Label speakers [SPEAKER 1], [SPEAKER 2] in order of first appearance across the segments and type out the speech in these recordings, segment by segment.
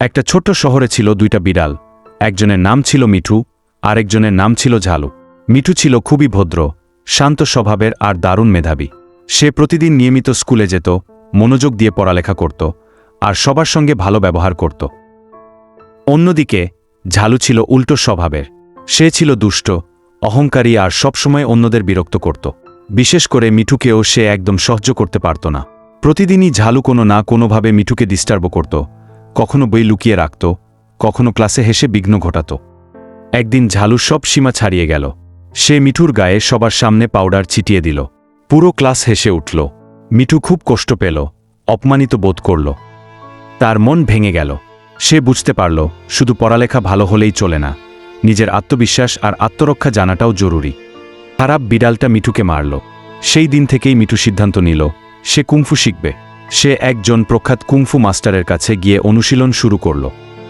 [SPEAKER 1] একটা ছোট্ট শহরে ছিল দুইটা বিড়াল। একজনের নাম ছিল মিঠু, আরেকজনের নাম ছিল ঝালু। মিঠু ছিল খুবই ভদ্র, শান্ত স্বভাবের আর দারুণ মেধাবী। সে প্রতিদিন নিয়মিত স্কুলে যেত, মনোযোগ দিয়ে পড়ালেখা করত, আর সবার সঙ্গে ভালো ব্যবহার করত। অন্যদিকে, ঝালু ছিল উল্টো স্বভাবের। সে ছিল দুষ্ট, অহংকারী আর সবসময় অন্যদের বিরক্ত করত। বিশেষ করে মিঠুকেও সে একদম সহ্য করতে পারত না। প্রতিদিনই ঝালু কোনো না কোনোভাবে মিঠুকে ডিস্টার্ব করত। কখনো বই লুকিয়ে রাখত, কখনো ক্লাসে হেসে বিঘ্ন ঘটাত। একদিন ঝালু সব সীমা ছাড়িয়ে গেল। সে মিঠুর গায়ে সবার সামনে পাউডার ছিটিয়ে দিল। পুরো ক্লাস হেসে উঠল। মিঠু খুব কষ্ট পেল, অপমানিত বোধ করল। তার মন ভেঙে গেল। সে বুঝতে পারল, শুধু পড়ালেখা ভালো হলেই চলে না, নিজের আত্মবিশ্বাস আর আত্মরক্ষা জানাটাও জরুরি। খারাপ বিড়ালটা মিঠুকে মারল। সেই দিন থেকেই মিঠু সিদ্ধান্ত নিল, সে কুংফু শিখবে। সে একজন প্রখ্যাত কুংফু মাস্টারের কাছে গিয়ে অনুশীলন শুরু করল।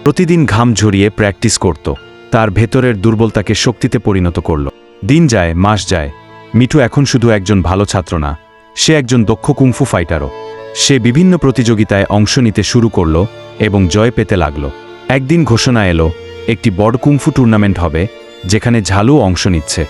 [SPEAKER 1] প্রতিদিন ঘাম ঝরিয়ে প্র্যাকটিস করত। তার ভেতরের দুর্বলতাকে শক্তিতে পরিণত করল। দিন যায়, মাস যায়। মিঠু এখন শুধু একজন ভালো ছাত্র না, সে একজন দক্ষ কুংফু ফাইটারও। সে বিভিন্ন প্রতিযোগিতায় অংশ নিতে শুরু করল এবং জয় পেতে লাগল। একদিন ঘোষণা এলো, একটি বড় কুংফু টুর্নামেন্ট হবে, যেখানে ঝালু অংশ নিচ্ছে।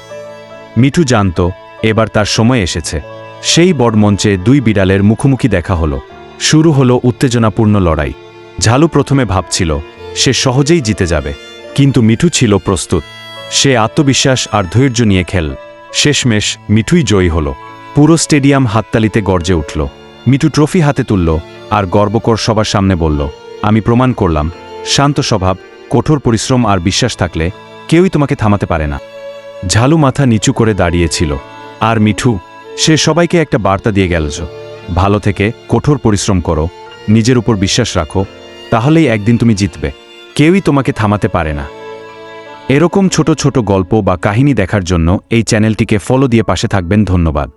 [SPEAKER 1] মিঠু জানত, এবার তার সময় এসেছে। সেই বড় মঞ্চে দুই বিড়ালের মুখোমুখি দেখা হলো। শুরু হলো উত্তেজনাপূর্ণ লড়াই। ঝালু প্রথমে ভাবছিল, সে সহজেই জিতে যাবে। কিন্তু মিঠু ছিল প্রস্তুত। সে আত্মবিশ্বাস আর ধৈর্য নিয়ে খেল। শেষমেশ মিঠুই জয়ী হল। পুরো স্টেডিয়াম হাততালিতে গর্জে উঠল। মিঠু ট্রফি হাতে তুলল আর গর্বকর সবার সামনে বলল, আমি প্রমাণ করলাম। শান্ত স্বভাব, কঠোর পরিশ্রম আর বিশ্বাস থাকলে কেউই তোমাকে থামাতে পারে না। ঝালু মাথা নিচু করে দাঁড়িয়েছিল। আর মিঠু সে সবাইকে একটা বার্তা দিয়ে গেল ভালো থেকে কঠোর পরিশ্রম করো, নিজের উপর বিশ্বাস রাখো, তাহলেই একদিন তুমি জিতবে। কেউই তোমাকে থামাতে পারে না। এরকম ছোট ছোট গল্প বা কাহিনী দেখার জন্য এই চ্যানেলটিকে ফলো দিয়ে পাশে থাকবেন। ধন্যবাদ।